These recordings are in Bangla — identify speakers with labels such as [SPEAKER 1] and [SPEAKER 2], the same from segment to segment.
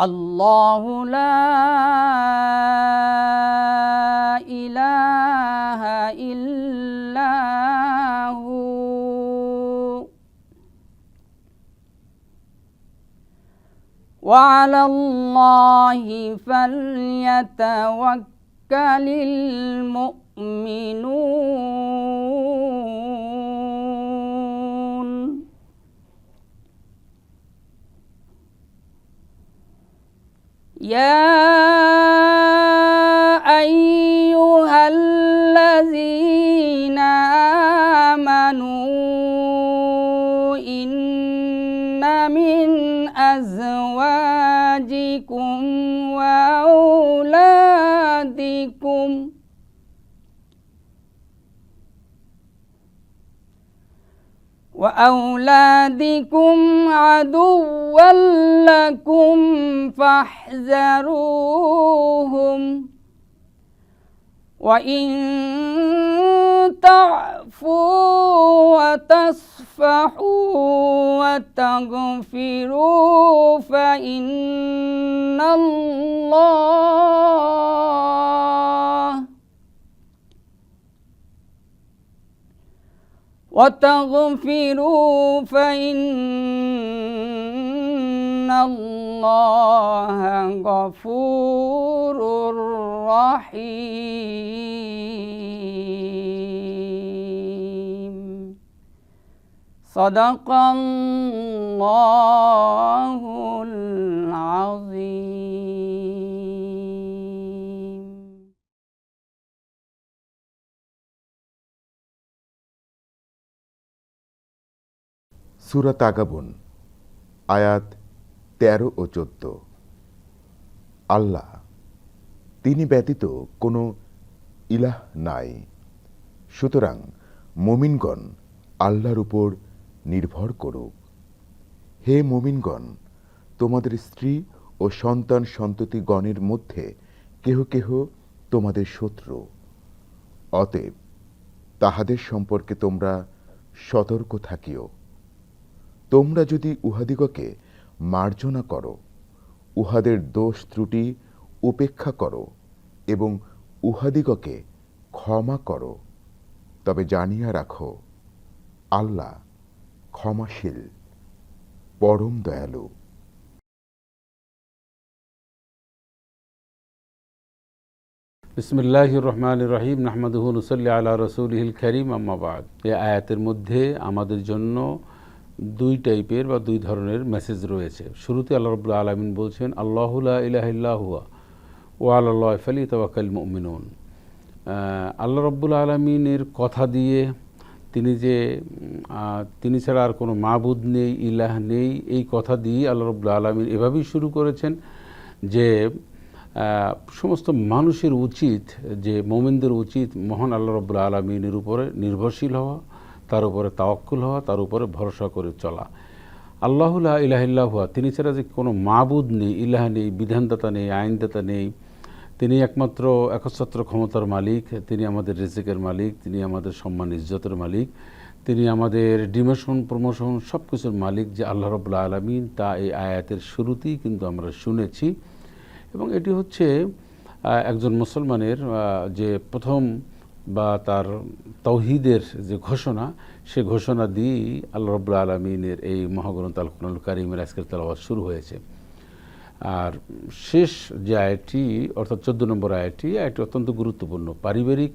[SPEAKER 1] الله لا إله إلا هو. وعلى الله فليتوكل المؤمنون. يا أيها الذين آمنوا إن من أزواجكم وأولادكم وأولادكم عدوا لكم فاحذروهم. وإن تعفوا وتصفحوا وتغفروا فإن الله وتغفروا فإن الله غفور رحيم. صدق الله العظيم.
[SPEAKER 2] সুরা তাগাবুন আয়াত তেরো ও চোদ্দ। আল্লাহ, তিনি ব্যতীত কোনো ইলাহ নাই। সুতরাং মমিনগণ আল্লাহর উপর নির্ভর করুক। হে মমিনগণ, তোমাদের স্ত্রী ও সন্তান সন্ততিগণের মধ্যে কেহ কেহ তোমাদের শত্রু। অতএব তাহাদের সম্পর্কে তোমরা সতর্ক থাকিও। তোমরা যদি উহাদিগকে মার্জনা করো, উহাদের দোষ ত্রুটি উপেক্ষা করো এবং উহাদিগকে ক্ষমা করো, তবে জানিয়া রাখো, আল্লাহ ক্ষমাশীল, পরম দয়ালু।
[SPEAKER 3] বিসমিল্লাহ রহমান রহিম নাহমাদুহুন নসল্লি আল্লাহ রসুলহিল করিম আম্মাবাদ এ আয়াতের মধ্যে আমাদের জন্য দুই টাইপের বা দুই ধরনের মেসেজ রয়েছে। শুরুতে আল্লাহ রবুল্লা আলমিন বলছেন আল্লাহুল্লাহ ইলাহিল্লাহুয়া ও আল্লাহ ফলি তবাকাল মিনুন আল্লাহ রব্বুল আলমিনের কথা দিয়ে তিনি যে তিনি ছাড়া আর কোনো মাবুদ নেই, ইলাহ নেই, এই কথা দিয়ে আল্লাহ রব্বুল আলমিন এভাবেই শুরু করেছেন যে সমস্ত মানুষের উচিত, যে মোমেনদের উচিত মহান আল্লাহ রব্বুল আলমিনের উপরে নির্ভরশীল হওয়া। তার উপরে তাওয়াক্কুল হওয়া, তার উপরে ভরসা করে চলা। আল্লাহুল্লাহ ইলাহিল্লাহুয়া তিনি ছাড়া যে কোনো মাবুদ নেই, ইলাহ নেই, বিধানদাতা নেই, আইনদাতা নেই। তিনি একমাত্র একচ্ছত্র ক্ষমতার মালিক, তিনি আমাদের রিজিকের মালিক, তিনি আমাদের সম্মান ইজ্জতের মালিক, তিনি আমাদের ডিমোশন, প্রমোশন সব কিছুর মালিক যে আল্লাহ রবুল্লা আলমিন, তা এই আয়াতের শুরুতেই কিন্তু আমরা শুনেছি। এবং এটি হচ্ছে একজন মুসলমানের যে প্রথম বা তার তৌহিদের যে ঘোষণা, সে ঘোষণা দিয়েই আল্লাহ রবুল্লা আলমিনের এই মহাগ্রন্থ আল কুরআনুল কারিমের আজকের তেলাওয়াত শুরু হয়েছে। আর শেষ যে আয়টি অর্থাৎ চোদ্দ নম্বর আয়টি আয়টি অত্যন্ত গুরুত্বপূর্ণ। পারিবারিক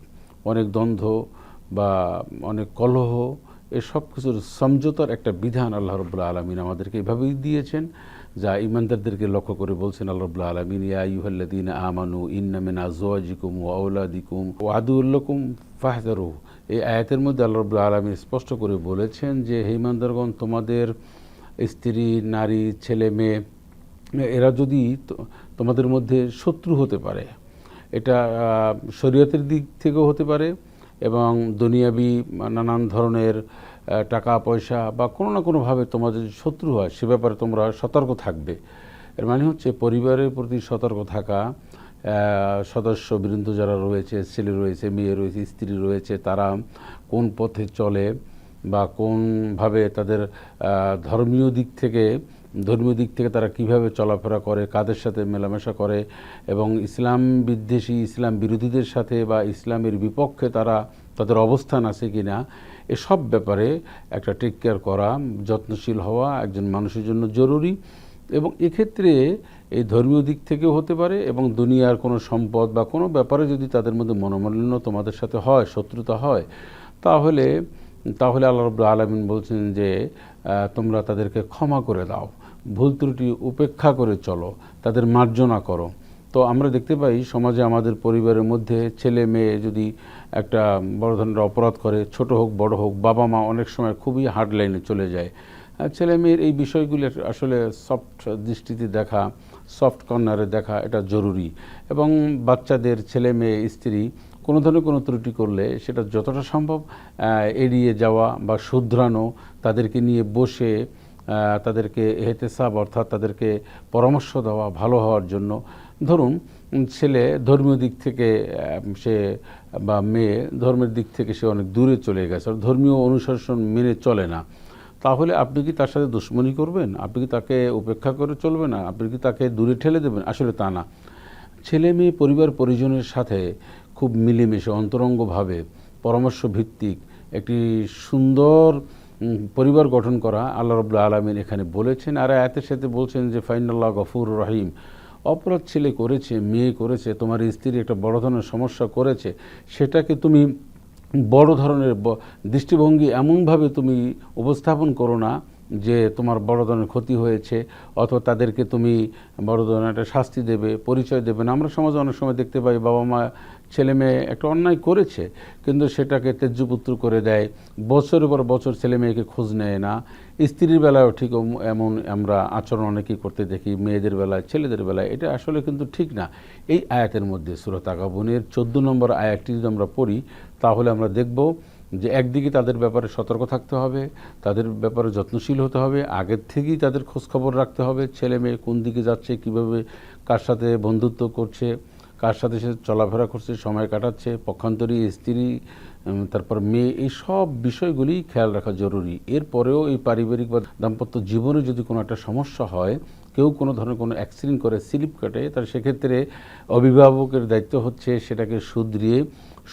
[SPEAKER 3] অনেক দ্বন্দ্ব বা অনেক কলহ, এসব কিছুর সমঝোতার একটা বিধান আল্লাহ রবুল্লা আলমিন আমাদেরকে এভাবেই দিয়েছেন। যা ইমানদারদেরকে লক্ষ্য করে বলছেন আল্লাহ আলমিন, ইয়া ইউহাল্লাদিন আমানু ইন্নামিন আজওয়াজিকুম ও আউলাদিকুম ও আদুল্লকুম ফাহদারু এই আয়াতের মধ্যে আল্লাহ রবুল্লা আলমিন স্পষ্ট করে বলেছেন যে, হে ইমানদারগণ তোমাদের স্ত্রী, নারী, ছেলে, মেয়ে, এরা যদি তোমাদের মধ্যে শত্রু হতে পারে, এটা শরীয়তের দিক থেকেও হতে পারে এবং দুনিয়াবি নানান ধরনের টাকা, পয়সা বা কোনো না কোনোভাবে তোমাদের যদি শত্রু হয়, সে ব্যাপারে তোমরা সতর্ক থাকবে। এর মানে হচ্ছে পরিবারের প্রতি সতর্ক থাকা সদস্য বৃন্দ যারা রয়েছে, ছেলে রয়েছে, মেয়ে রয়েছে, স্ত্রী রয়েছে, তারা কোন পথে চলে বা কোনভাবে তাদের ধর্মীয় দিক থেকে, ধর্মীয় দিক থেকে তারা কীভাবে চলাফেরা করে, কাদের সাথে মেলামেশা করে এবং ইসলাম বিদ্বেষী, ইসলাম বিরোধীদের সাথে বা ইসলামের বিপক্ষে তারা তাদের অবস্থান আছে কিনা এসব ব্যাপারে একটা টেক কেয়ার করা, যত্নশীল হওয়া একজন মানুষের জন্য জরুরি এবং এক্ষেত্রে এই ধর্মীয় দিক থেকেও হতে পারে এবং দুনিয়ার কোনো সম্পদ বা কোনো ব্যাপারে যদি তাদের মধ্যে মনোমালিন্য তোমাদের সাথে হয়, শত্রুতা হয়, তাহলে তাহলে আল্লাহ রব্লা আলমিন বলছেন যে তোমরা তাদেরকে ক্ষমা করে দাও। ভুল ত্রুটি উপেক্ষা করে চলো, তাদের মার্জনা করো। তো আমরা দেখতে পাই সমাজে আমাদের পরিবারের মধ্যে ছেলে মেয়ে যদি একটা বড় ধরনের অপরাধ করে, ছোট হোক, বড় হোক, বাবা মা অনেক সময় খুবই হার্ড লাইনে চলে যায়। ছেলে মেয়ের এই বিষয়গুলি আসলে সফট দৃষ্টিতে দেখা সফট কর্নারে দেখা এটা জরুরি। এবং বাচ্চাদের ছেলে মেয়ে, স্ত্রী কোনো ধরনের কোনো ত্রুটি করলে সেটা যতটা সম্ভব এড়িয়ে যাওয়া বা শুধরানো, তাদেরকে নিয়ে বসে তাদেরকে হেতেসাব অর্থাৎ তাদেরকে পরামর্শ দেওয়া ভালো হওয়ার জন্য ধরুন ছেলে ধর্মীয় দিক থেকে সে, বা মেয়ে ধর্মের দিক থেকে সে অনেক দূরে চলে গেছে, আর ধর্মীয় অনুশাসন মেনে চলে না। তাহলে আপনি কি তার সাথে দুশ্মনী করবেন? আপনি কি তাকে উপেক্ষা করে চলবে না আপনি কি তাকে দূরে ঠেলে দেবেন? আসলে তা না। ছেলে মেয়ে পরিবার পরিজনের সাথে খুব মিলেমিশে, অন্তরঙ্গভাবে পরামর্শ ভিত্তিক একটি সুন্দর পরিবার গঠন করা আল্লাহ রবুল্লা আলমিন এখানে বলেছেন, আর এতের সাথে বলছেন যে ফাইনাল্লাহ গফুর রহিম। অপরাধ ছেলে করেছে, মেয়ে করেছে, তোমার স্ত্রী একটা বড় ধরনের সমস্যা করেছে, সেটাকে তুমি বড় ধরনের দৃষ্টিভঙ্গি এমনভাবে তুমি উপস্থাপন করো না যে তোমার বড় ধরনের ক্ষতি হয়েছে, অথবা তাদেরকে তুমি বড় ধরনের একটা শাস্তি দেবে, পরিচয় দেবে না। আমরা সমাজে অনেক সময় দেখতে পাই বাবা মা, ছেলে মেয়ে একটা অন্যায় করেছে, কিন্তু সেটাকে তেজ্যপুত্র করে দেয়। বছরের পর বছর ছেলে মেয়েকে খোঁজ নেয় না। স্ত্রীর বেলায়ও ঠিক এমন আমরা আচরণ অনেকেই করতে দেখি, মেয়েদের বেলায়, ছেলেদের বেলায়। এটা আসলে কিন্তু ঠিক না। এই আয়াতের মধ্যে সুরত আগাবনের চোদ্দ নম্বর আয়াতটি যদি আমরা পড়ি, তাহলে আমরা দেখব যে একদিকে তাদের ব্যাপারে সতর্ক থাকতে হবে, তাদের ব্যাপারে যত্নশীল হতে হবে আগের থেকেই তাদের খোঁজখবর রাখতে হবে, ছেলে মেয়ে কোন দিকে যাচ্ছে, কীভাবে কার সাথে বন্ধুত্ব করছে, কার সাথে সে চলাফেরা করছে, সময় কাটাচ্ছে, পক্ষান্তরী, স্ত্রী তারপর মেয়ে, এই সব বিষয়গুলি খেয়াল রাখা জরুরি। এরপরেও এই পারিবারিক বা দাম্পত্য জীবনে যদি কোনো একটা সমস্যা হয়, কেউ কোনো ধরনের কোনো অ্যাক্সিডেন্ট করে, স্লিপ কাটে, তাহলে সেক্ষেত্রে অভিভাবকের দায়িত্ব হচ্ছে সেটাকে শুধরিয়ে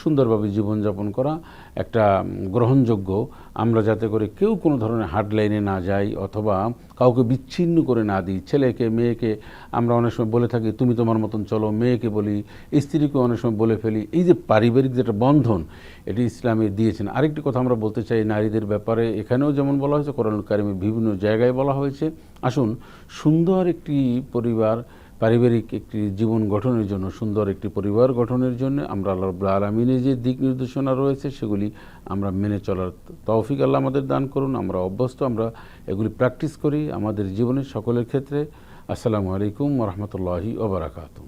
[SPEAKER 3] সুন্দরভাবে জীবনযাপন করা একটা গ্রহণযোগ্য। আমরা যাতে করে কেউ কোনো ধরনের হার্ড লাইনে না যাই অথবা কাউকে বিচ্ছিন্ন করে না দিই। ছেলেকে, মেয়েকে আমরা অনেক সময় বলে থাকি, তুমি তোমার মতন চলো, মেয়েকে বলি, স্ত্রীকে অনেক সময় বলে ফেলি। এই যে পারিবারিক যেটা বন্ধন, এটি ইসলামে দিয়েছেন। আরেকটি কথা আমরা বলতে চাই নারীদের ব্যাপারে, এখানেও যেমন বলা হয়েছে কোরআন কারিমে বিভিন্ন জায়গায় বলা হয়েছে। আসুন, সুন্দর একটি পরিবার পারিবারিক একটি জীবন গঠনের জন্য, সুন্দর একটি পরিবার গঠনের জন্য আমরা আল্লাহ রব্লা আলমিনের যে দিক নির্দেশনা রয়েছে, সেগুলি আমরা মেনে চলার তৌফিক আল্লাহ আমাদের দান করুন। আমরা অভ্যস্ত, আমরা এগুলি প্র্যাকটিস করি আমাদের জীবনের সকলের ক্ষেত্রে। আসসালামু আলাইকুম রহমতুল্লাহি ওবরাকাতুম